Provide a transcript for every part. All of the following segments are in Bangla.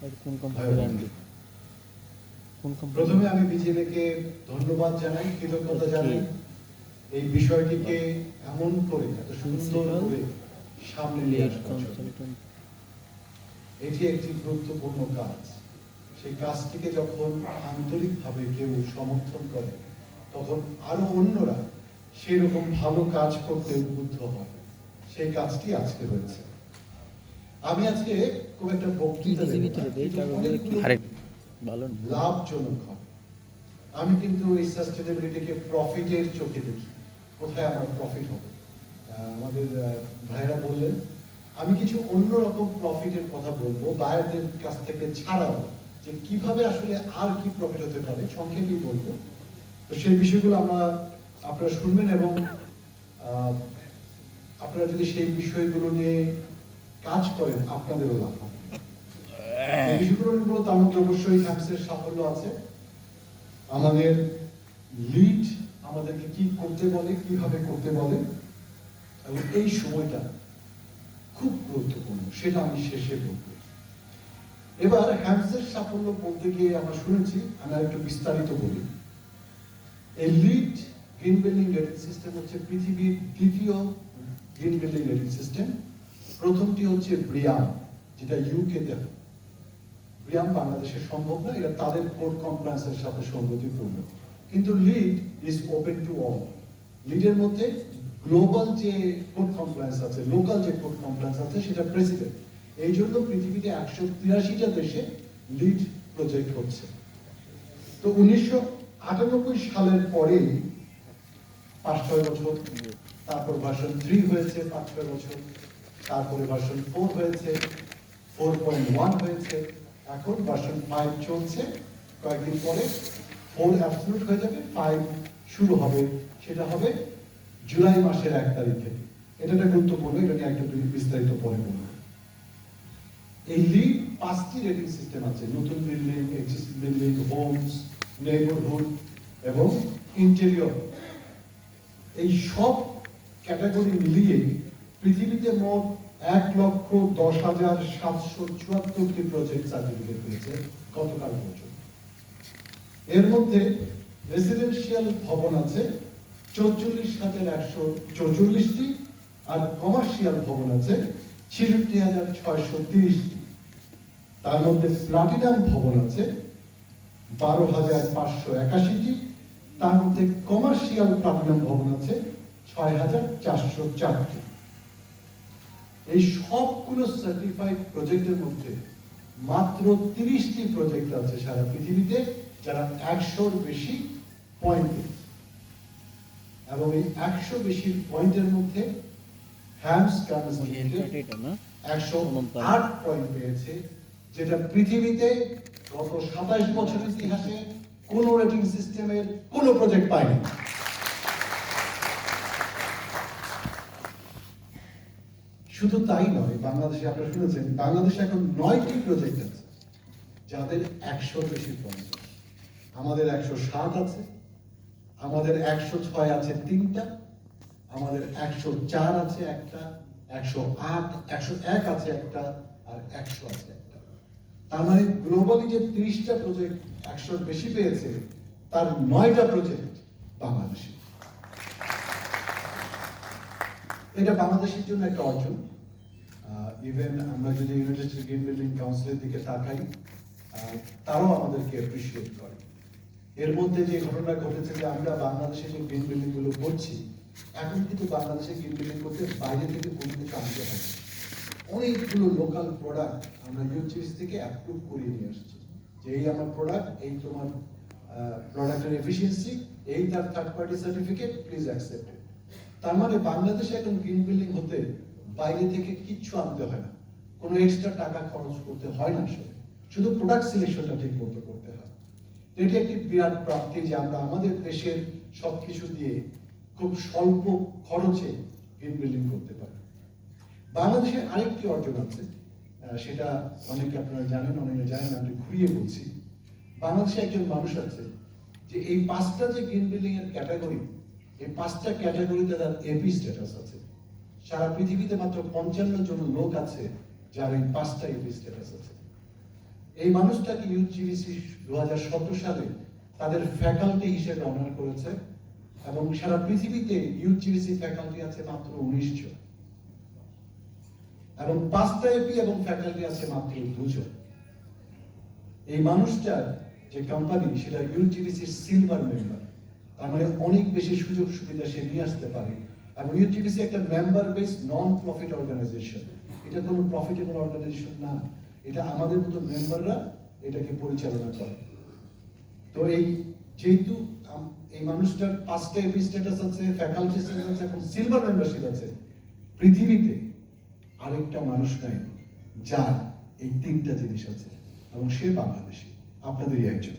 কোন কোন কোম্পানি প্রথমে আমি বিজেপিকে ধন্যবাদ জানাই কৃতজ্ঞতা জানাই। এই বিষয়টিকে এমন করে এত সুন্দর করে সামনে নিয়ে আসার এটি একটি গুরুত্বপূর্ণ কাজ। সেই কাজটিকে যখন আন্তরিকভাবে কেউ সমর্থন করে তখন আরও অন্যরা সেরকম ভালো কাজ করতে উদ্বুদ্ধ হয়। সেই কাজটি আজকে হয়েছে। আমি আজকে খুব একটা বক্তৃতা। লাভজনক হবে। আমি কিন্তু এই সাস্টেনেবিলিটিকে প্রফিটের চোখে দেখি। কোথায় আমার প্রফিট হবে? আমাদের ভাইরা বললেন আমি কিছু অন্যরকম প্রফিটের কথা বলব বায়ারদের কাছ থেকে ছাড়াও যে কীভাবে আসলে আর কি প্রফিট হতে পারে সংক্ষেপেই বলব। তো সেই বিষয়গুলো আমরা আপনারা শুনবেন এবং আহ, আপনারা যদি সেই বিষয়গুলো নিয়ে কাজ করেন আপনাদেরও লাভ হবে। মূলত তার অবশ্যই হ্যামসের সাফল্য আছে। আমাদের লিড আমাদেরকে কি করতে বলে কীভাবে করতে বলে এবং এই সময়টা খুব গুরুত্বপূর্ণ সেটা আমি শেষে বলব। এবার হ্যামসের সাফল্য বলতে গিয়ে আমরা শুনেছি আমি একটু বিস্তারিত বলি। এই LEED green building rating system হচ্ছে পৃথিবীর দ্বিতীয় গ্রিন বিল্ডিং রেটিং সিস্টেম প্রথমটি হচ্ছে ব্রিয়াম, যেটা ইউকে তে। ব্রিয়াম বাংলাদেশে সম্ভব না এটা তাদের কোড কমপ্লায়েন্সের সাথে সঙ্গতিপূর্ণ। কিন্তু LEED is open to all লিডের মধ্যে গ্লোবাল যে কোড কমপ্লায়েন্স আছে লোকাল যে কোড কমপ্লায়েন্স আছে, সেটা প্রেসিডেন্ট এই জন্য পৃথিবীতে একশো তিরাশিটা দেশে লিড প্রজেক্ট হচ্ছে। তো উনিশশো আটানব্বই সালের পরেই পাঁচ ছয় বছর, তারপর ভার্সন থ্রি হয়েছে পাঁচ ছয় বছর। তারপরে ভার্সন ফোর হয়েছে ফোর পয়েন্ট ওয়ান হয়েছে। এখন ভার্সন ফাইভ চলছে। কয়েকদিন পরে ফোর অ্যাবসলুট হয়ে যাবে ফাইভ শুরু হবে। সেটা হবে জুলাই মাসের এক তারিখ। এটা একটা গুরুত্বপূর্ণ, এটা নিয়ে একটু বিস্তারিত পরে বলব। এই লিড পাঁচটি রেটিং সিস্টেম আছে। নতুন building existing building homes neighbourhood এবং ইন্টেরিয়র এই সব ক্যাটাগরি মিলিয়ে পৃথিবীতে মোট এক লক্ষ দশ হাজার সাতশো চুয়াত্তরটি প্রজেক্ট সার্টিফিকেট হয়েছে গতকাল পর্যন্ত। এর মধ্যে রেসিডেন্সিয়াল ভবন আছে, চৌচল্লিশ হাজার একশো চৌচল্লিশটি, আর কমার্শিয়াল ভবন আছে, ছেষট্টি হাজার ছয়শো তিরিশটি। তার মধ্যে প্লাটিনাম ভবন আছে, বারো হাজার পাঁচশো একাশিটি। তার মধ্যে কমার্শিয়াল প্লাটিনাম ভবন আছে, ছয় হাজার চারশো চারটি। এই সবগুলো সার্টিফাইড প্রজেক্টের মধ্যে মাত্র তিরিশটি প্রজেক্ট আছে সারা পৃথিবীতে যারা একশোর বেশি পয়েন্ট এবং এই একশো বেশি পয়েন্টের মধ্যে হ্যামস একশো আট পয়েন্ট পেয়েছে যেটা পৃথিবীতে গত সাতাইশ বছরের ইতিহাসে কোন রেটিং সিস্টেমের কোন প্রজেক্ট পায়নি। শুধু তাই নয়, বাংলাদেশে আপনারা শুনেছেন, বাংলাদেশে এখন নয়টি প্রজেক্ট আছে, যাদের একশোর বেশি আমাদের একশো সাত আছে, আমাদের একশো ছয় আছে তিনটা, আমাদের একশো চার আছে একটা, একশো আট, একশো এক আছে একটা, আর একশো আছে একটা। তার মানে গ্লোবালি যে তিরিশটা প্রজেক্ট একশোর বেশি পেয়েছে, তার নয়টা প্রজেক্ট বাংলাদেশে। এটা বাংলাদেশের জন্য একটা অর্জন। ইভেন আমরা যদি ইউনাইটেড স্টেট বিল্ডিং কাউন্সিলের দিকে তাকাই তারাও আমাদেরকে অ্যাপ্রিসিয়েট করে। এর মধ্যে যে ঘটনা ঘটেছে যে আমরা বাংলাদেশে যে গেম বিল্ডিংগুলো করছি, এখন কিন্তু বাংলাদেশে গেম বিল্ডিং করতে বাইরে থেকে কোনো কিছু আনতে হয় অনেকগুলো লোকাল প্রোডাক্ট আমরা ইউটিউব থেকে অ্যাপ্রুভ করিয়ে নিয়ে আসছি। যে এই আমার প্রোডাক্ট এই তোমার প্রোডাক্টের এফিসিয়েন্সি এই তার third party certificate please accept তার মানে বাংলাদেশে এখন গ্রিন বিল্ডিং হতে বাইরে থেকে কিচ্ছু আনতে হয় না। কোনো এক্সট্রা টাকা খরচ করতে হয় না আসলে। শুধু প্রোডাক্ট সিলেকশনটা ঠিক মতো করতে হয়। এটি একটি বিরাট প্রাপ্তি যে আমরা আমাদের দেশের সবকিছু দিয়ে খুব স্বল্প খরচে গ্রিন বিল্ডিং করতে পারি। বাংলাদেশের আরেকটি অর্জন আছে সেটা অনেকে আপনারা জানেন, অনেকে জানেন আমি ঘুরিয়ে বলছি। বাংলাদেশে একজন মানুষ আছে যে এই পাঁচটা যে গ্রিন বিল্ডিং এর ক্যাটাগরি এই পাঁচটা ক্যাটাগরিতে তার এপি স্ট্যাটাস আছে। সারা পৃথিবীতে মাত্র পঞ্চান্ন জন লোক আছে যার এই পাঁচটা এপি স্ট্যাটাস আছে। এই মানুষটাকে ইউজিবিসি দু হাজার সতেরো সালে তাদের ফ্যাকাল্টি হিসেবে অনার করেছে এবং সারা পৃথিবীতে ইউজিবিসি ফ্যাকাল্টি আছে মাত্র উনিশ জন। এবং পাঁচটা এপি এবং ফ্যাকাল্টি আছে মাত্র দুজন। এই মানুষটার যে কোম্পানি সেটা ইউজিবিসির সিলভার মেম্বার তার মানে অনেক বেশি সুযোগ সুবিধা সে নিয়ে আসতে পারে। এবং ইউজিবিসি একটা member base non profit organisation এটা কোনো প্রফিটেবল অর্গানাইজেশন না। এটা আমাদের মতো মেম্বাররা এটাকে পরিচালনা করে। তো এই যেহেতু এই মানুষটার পাঁচটা এপি স্ট্যাটাস আছে ফ্যাকাল্টি স্ট্যাটাস আছে এবং সিলভার মেম্বারশিপ আছে, পৃথিবীতে আরেকটা মানুষ নাই, যার এই তিনটা জিনিস আছে। এবং সে বাংলাদেশি, আপনাদেরই একজন।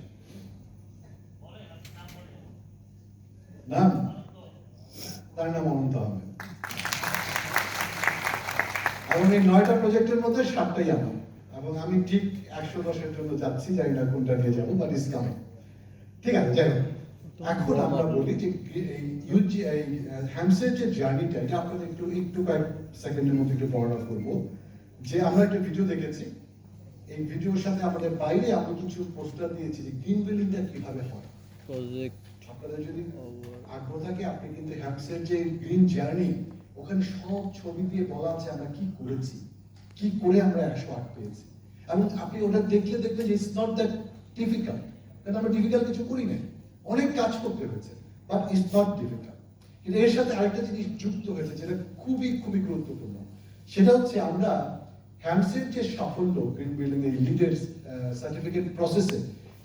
নাম তার নাম অনন্ত আহমেদ। এবং এই নয়টা প্রজেক্টের মধ্যে সাতটাই আমার। এবং আমি ঠিক একশো দশের জন্য যাচ্ছি জানি না কোনটা নিয়ে যাব ইস কামিং ঠিক আছে যাই হোক। এখন আমরা বলি যে এই ইউজি এই হ্যামসের যে জার্নিটা এটা আপনাদের একটু একটু কয়েক সেকেন্ডের মধ্যে একটু বর্ণনা করব। যে আমরা একটা ভিডিও দেখেছি। এই ভিডিওর সাথে আমাদের বাইরে আমি কিছু পোস্টার দিয়েছি যে গ্রিন বিল্ডিংটা কীভাবে হয়। প্রজেক্ট আপনাদের যদি থাকে আপনি কিন্তু হ্যামসের যে গ্রিন জার্নি, ওখানে সব ছবি দিয়ে বলা আছে আমরা কি করেছি, কি করে আমরা একশো আট পেয়েছি। এবং আপনি ওটা দেখলে দেখবেন যে ইটস নট দ্যাট ডিফিকাল্ট কারণ আমরা ডিফিকাল্ট কিছু করি না অনেক কাজ করতে হয়েছে বাট ইটস নট ডিফিকাল্ট কিন্তু এর সাথে আরেকটা জিনিস যুক্ত হয়েছে, যেটা খুবই খুবই গুরুত্বপূর্ণ, সেটা হচ্ছে আমরা হ্যামসের যে সাফল্য গ্রিন বিল্ডিং এর লিডার সার্টিফিকেট প্রসেসে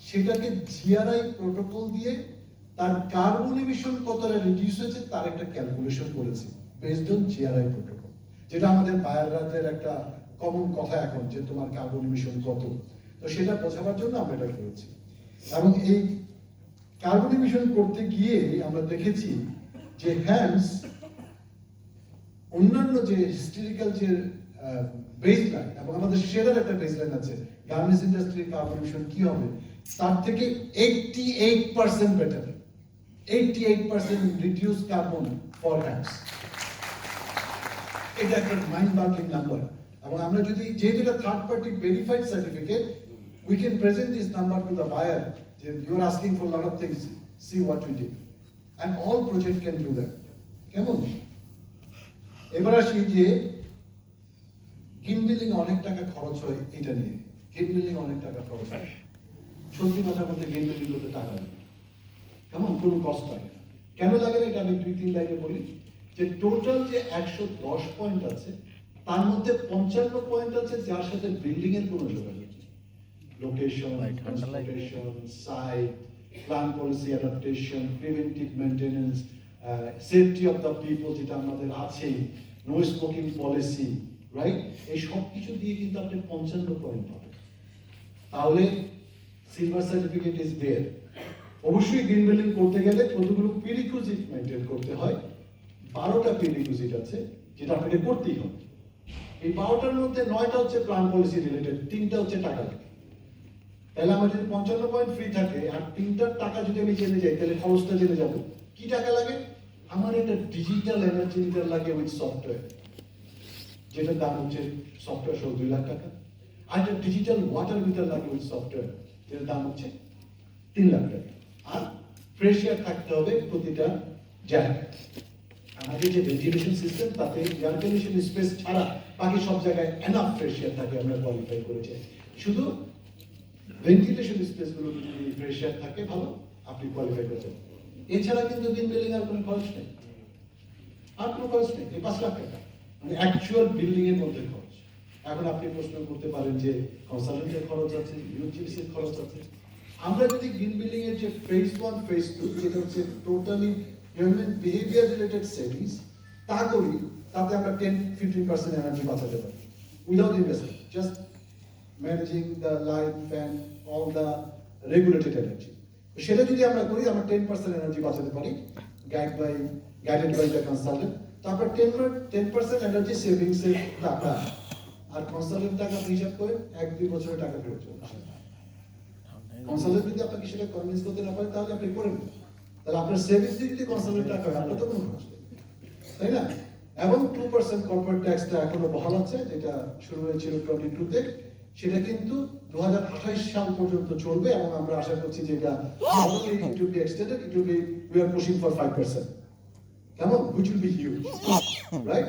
সেটাকে জিআরআই প্রোটোকল দিয়ে তার কার্বন এমিশন কতটা রিডিউস হয়েছে, তার একটা ক্যালকুলেশন করেছি বেসড অন জিআরআই প্রোটোকল যেটা আমাদের বায়াররাদের একটা কমন কথা এখন, যে তোমার কার্বন এমিশন কত। তো সেটা বোঝাবার জন্য আমরা এটা করেছি। এবং এই কার্বন এমিশন করতে গিয়ে আমরা দেখেছি যে হ্যান্ডস অন্যান্য যে হিস্টোরিক্যাল যে বেসলাইন এবং আমাদের শেয়ারের একটা বেসলাইন আছে গার্মেন্টস ইন্ডাস্ট্রির কার্বন এমিশন কি হবে, তার থেকে eighty eight percent better eighty eight percent reduce carbon for hands এটা একটা মাইন্ড বার্কিং নাম্বার এবং আমরা যদি যেহেতু এটা third party verified certificate we can present this number to the buyer যে you are asking for lot of things see what we did and all project can do that কেমন? এবার আসি যে গিন বিল্ডিং অনেক টাকা খরচ হয় এটা নিয়ে। গিন বিল্ডিং অনেক টাকা খরচ হয়। সত্যি কথা বলতে বিল্ডিং করতে টাকা লাগে কেমন কোনো কষ্ট লাগে না। কেন লাগে না এটা আমি দুই তিন লাইনে বলি? যে টোটাল যে একশো দশ পয়েন্ট আছে তার মধ্যে পঞ্চান্ন পয়েন্ট আছে যার সাথে বিল্ডিং এর কোনো যোগাযোগ নেই। Location transportation site plan policy adaptation preventive maintenance safety of the people যেটা আমাদের আছে নো স্মোকিং পলিসি রাইট এই সব কিছু দিয়ে কিন্তু আপনি পঞ্চান্ন পয়েন্ট পাবেন। তাহলে সিলভার সার্টিফিকেট ইজ দেয়ার অবশ্যই গ্রিন বিল্ডিং করতে গেলে কতগুলো প্রিরিকুইজিট মেনটেন করতে হয়? বারোটা প্রিরিকুইজিট আছে, যেটা আপনাকে করতেই হবে। এই বারোটার মধ্যে নয়টা হচ্ছে প্ল্যান পলিসি রিলেটেড তিনটা হচ্ছে টাকা। তাহলে আমার যদি পঞ্চান্ন পয়েন্ট ফ্রি থাকে, আর তিনটার টাকা যদি আমি জেনে যাই, তাহলে খরচটা জেনে যাব। কি টাকা লাগে? আমার একটা ডিজিটাল এনার্জি লাগে উইথ সফটওয়্যার যেটার দাম হচ্ছে সফটওয়্যার সহ দুই লাখ টাকা। আর একটা ডিজিটাল ওয়াটার মিটার লাগে উইথ সফটওয়্যার যেটার দাম হচ্ছে তিন লাখ টাকা। আর ফ্রেশ থাকতে হবে প্রতিটা জায়গায়। আমাদের যে ভেন্টিলেশন সিস্টেম তাতে কন্ডিশন স্পেস ছাড়া বাকি সব জায়গায় এনাফ ফ্রেশ থাকে আমরা কোয়ালিফাই করেছি শুধু ভেন্টিলেশন স্পেসগুলো যদি ফ্রেশ থাকে ভালো, আপনি কোয়ালিফাই করতে এছাড়া কিন্তু দিন বিল্ডিং আর কোনো খরচ নেই। আর কোনো খরচ নেই, এই পাঁচ লাখ টাকা। মানে অ্যাকচুয়াল বিল্ডিং এর মধ্যে খরচ। এখন আপনি প্রশ্ন করতে পারেন যে কনসালটেন্টের খরচ আছে ইউজিসির খরচ আছে। আমরা যদি গ্রিন বিল্ডিং এর যে ফেজ ওয়ান ফেজ টু যেটা হচ্ছে totally human behaviour related savings তা করি, তাতে আমরা টেন ফিফটিন পার্সেন্ট এনার্জি বাঁচাতে পারি। Without investment just managing the light fan all the regulated energy সেটা যদি আমরা করি, আমরা টেন পার্সেন্ট এনার্জি বাঁচাতে পারি। Guide by guided by the consultant তারপর ten ten percent energy savings এর টাকা, আর কনসালটেন্ট টাকা হিসাব করে এক, দুই বছরের টাকা ফেরত চলে আসে। কনসালটেন্ট যদি আপনাকে সেটা কনভিন্স করতে না পারে তাহলে আপনি করেন। তাহলে আপনার সেভিংস যদি কনসালটেন্ট টাকা হয়, আপনার তো কোনো তাই না? এবং টু পার্সেন্ট কর্পোরেট ট্যাক্সটা এখনও বহাল আছে, যেটা শুরু হয়েছিল টোয়েন্টি টুতে সেটা কিন্তু দু সাল পর্যন্ত চলবে এবং আমরা আশা করছি যে এটা it be extended it be we are pushing for 5% কেমন? Which will be huge right